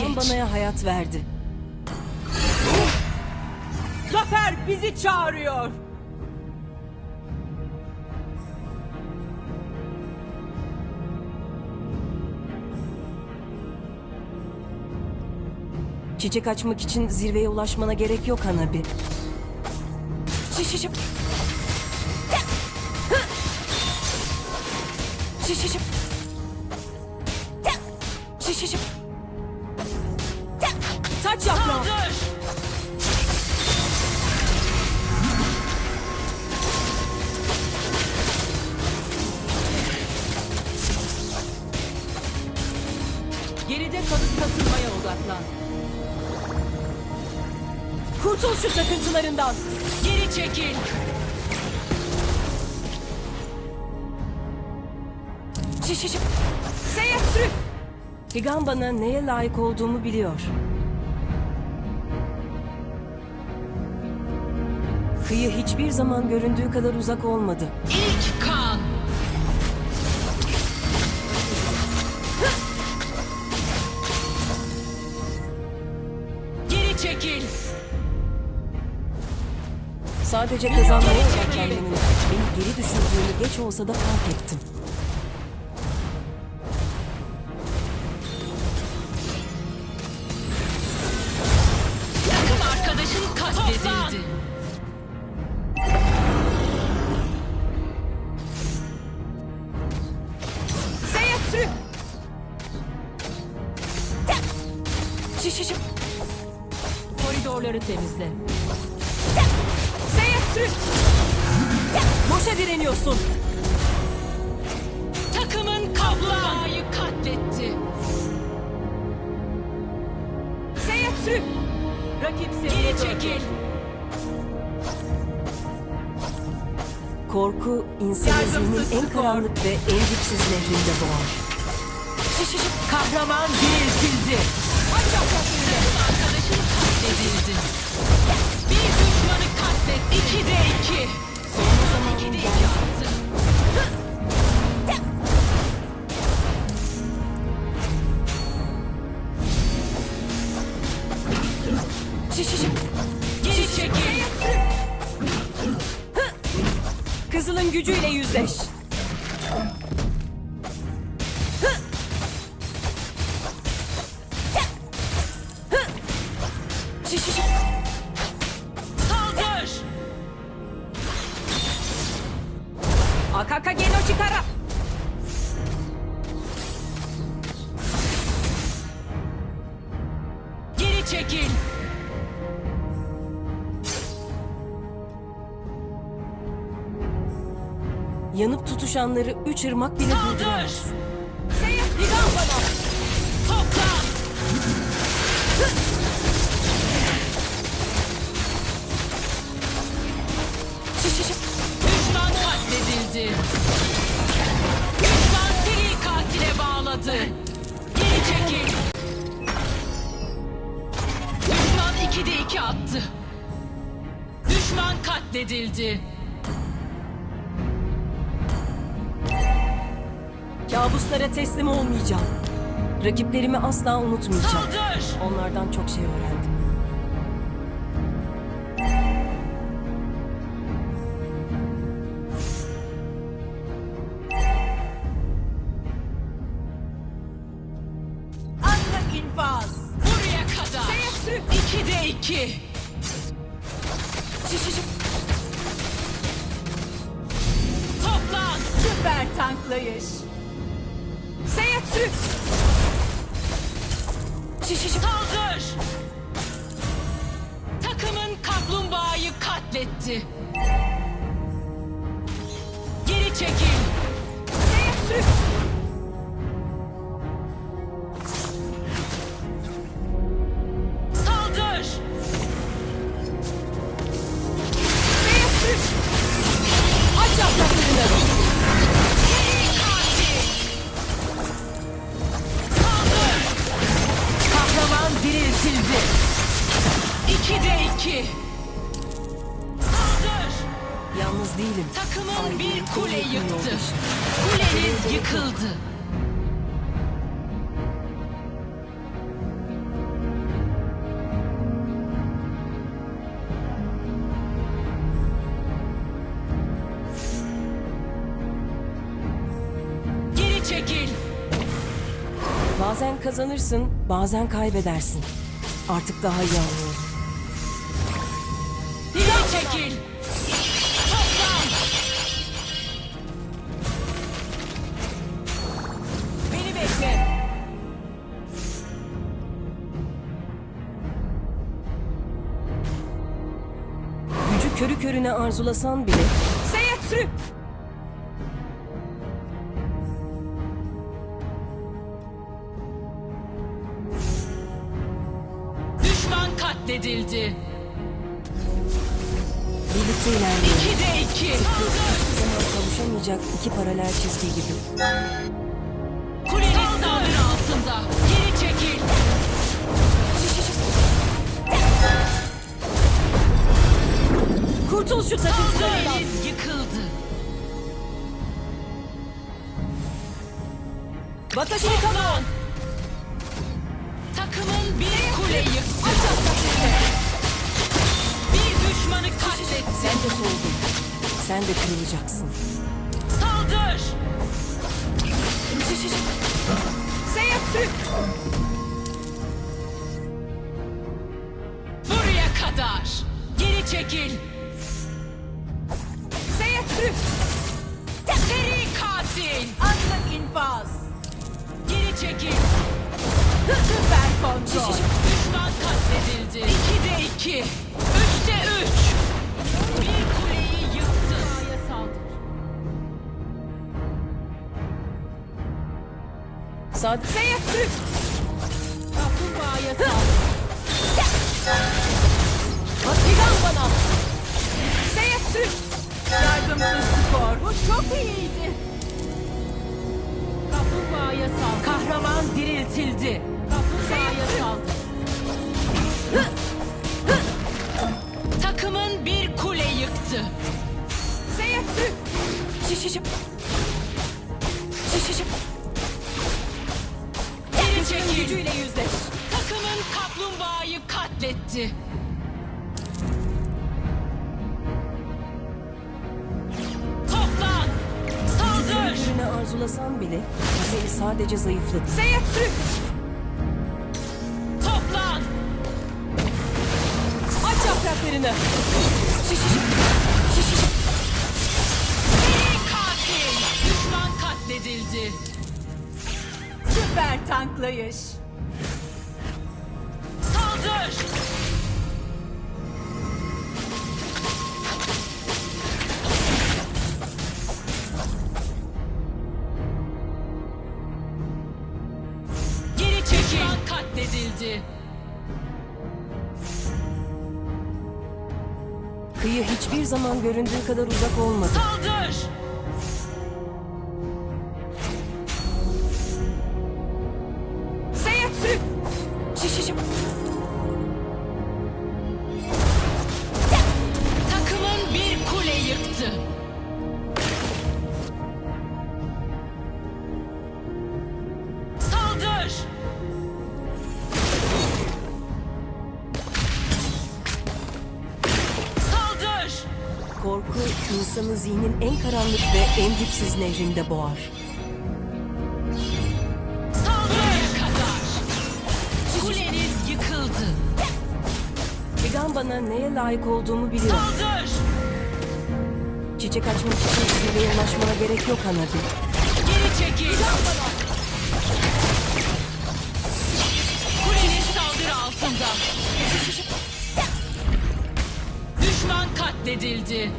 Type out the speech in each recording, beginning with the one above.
Higan banaya hayat verdi. Zafer bizi çağırıyor. Çiçek açmak için zirveye ulaşmana gerek yok Hanabi. Şişişip. Şişişip. Şişişip. Taç yaprağı. Geride kalıp kasılmaya odaklan. Kurtul şu takıntılarından. Geri çekil. Şişişip. Seyyah sürü. Higan bana neye layık olduğumu biliyor. Kıyı hiçbir zaman göründüğü kadar uzak olmadı. İlk kan. Geri çekil. Sadece kazanmaya odaklanmanın beni geri düşürdüğünü geç olsa da fark ettim. Temizle. Seyyah sürü. Boşa direniyorsun. Takımın kaplumbağayı katletti. Seyyah sürü. Rakip seni Geri çekil. Korku insan zihnin en karanlık ve en dipsiz nehrinde doğar. Kahraman diriltildi. Takım arkadaşın katledildi. Bir düşmanı katletti. İkide iki. İkide iki attı. Şişişip. Geri çekil. Kızılın gücüyle yüzleş. Çıkara. Geri çekil. Yanıp tutuşanları üç ırmak bile Saldır. durduramaz. Seyyah Higan bana. Şişişip. Düşman katledildi. Bağladı. Geri çekil. Düşman 2'de 2 attı. Düşman katledildi. Kabuslara teslim olmayacağım. Rakiplerimi asla unutmayacağım. Saldır. Onlardan çok şey öğrendim. İnfaz. Buraya kadar. Sürü. 2'de 2. Şişişip. Toplan. Süper tanklayış. Şişişip. Saldır. Takımın kaplumbağayı katletti. Geri çekil. bölündü. İki de iki. Kaldır. Yalnız değilim. Takımın Aydın bir kule yıktı. Kuleniz yıkıldı. Bazen kazanırsın, bazen kaybedersin. Artık daha iyi anlıyorum. Geri çekil. Toplan. Beni bekle. Gücü körü körüne arzulasan bile Seyyatsü. Düşman katledildi. birlikte ilerliyoruz. İki de iki. Zaman kavuşamayacak iki paralel çizgi gibi. Kuleniz saldırı altında. Geri çekil. Kurtul şu takıntılarından. Kuleniz yıkıldı. Watashi ni kamo. Takımın bir kule yıktı. ve kırılacaksın. Saldır! Seyitsin! Buraya kadar! Geri çekil! Seyitsin! Seri katil! Anlık infaz! Geri çekil! Süper kontrol! Düşman katledildi! 2'de 2! 3'te 3! 1 Sadece Seyyatsü. Kaplumbağaya saldır. Hatigan bana. Seyyatsü. Yardımsız skor. Bu çok iyiydi. Kaplumbağaya saldır. Kahraman diriltildi. Kaplumbağaya saldır. Takımın bir kule yıktı. Seyyatsü. şişişip. Şişişip. Geri çekil. Gücüyle yüzleş. Takımın kaplumbağayı katletti. Toplan. Saldır. Körüne arzulasan bile seni sadece zayıflatır. Seyyatsü. Toplan. Aç yapraklarını. Seri Kıyı hiçbir zaman göründüğü kadar uzak olmadı. Saldır. İnsanı zihnin en karanlık ve en dipsiz nehrinde boğar. Saldır kadar. Kuleniz yıkıldı. Vegan bana neye layık olduğumu biliyor. Saldır. Çiçek açmak için zirveye ulaşmana gerek yok Hanabi. Geri çekil. Kuleniz saldırı altında. Düşman katledildi.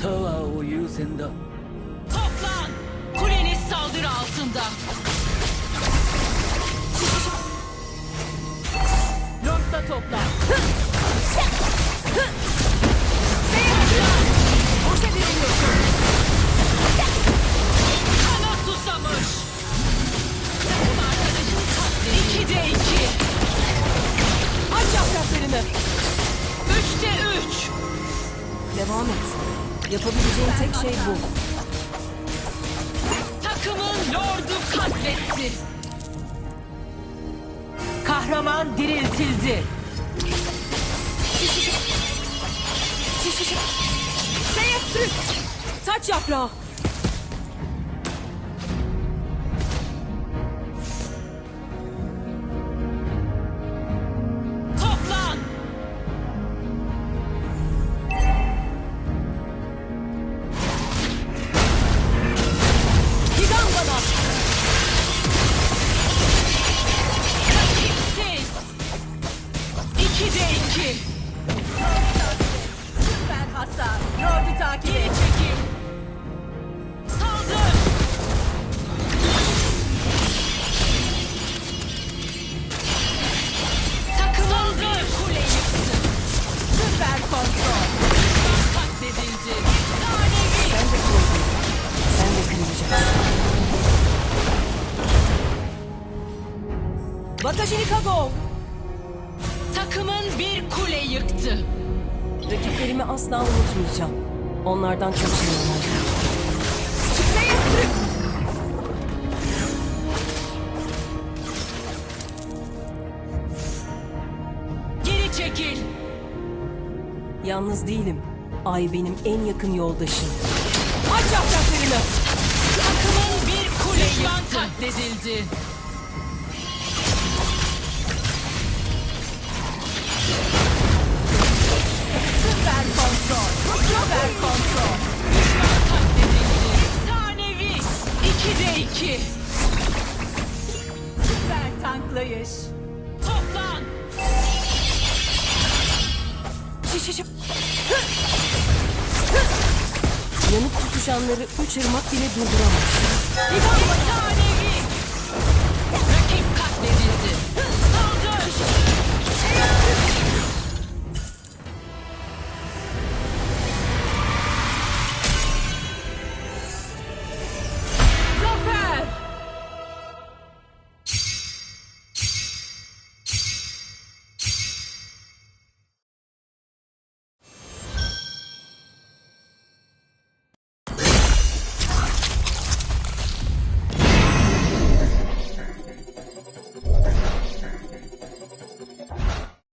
タワーを優先だ Toplan. Kuleniz saldırı altında. Lord'da topla. Boşa veriliyorsun. Kana susamış. Takım arkadaşın katledildi. İki de iki. Aç yapraklarını. Üçte üç. Devam et. Yapabileceğin tek şey bu. Takımın lordu katletti. Kahraman diriltildi. Seyyatsü. Taç yaprağı. Kakashi Nikago. Takımın bir kule yıktı. Rakiplerimi asla unutmayacağım. Onlardan çok şey öğrendim. Geri çekil. Yalnız değilim. Ay benim en yakın yoldaşım. Aç yapraklarını. Takımın bir kule Düşman katledildi. Süper kontrol. Süper kontrol. Düşman katledildi. Efsanevi. 2'de 2. Süper tanklayış. Toplan. Şiş şiş. Yanıp tutuşanları üç ırmak bile durduramaz. Yeter.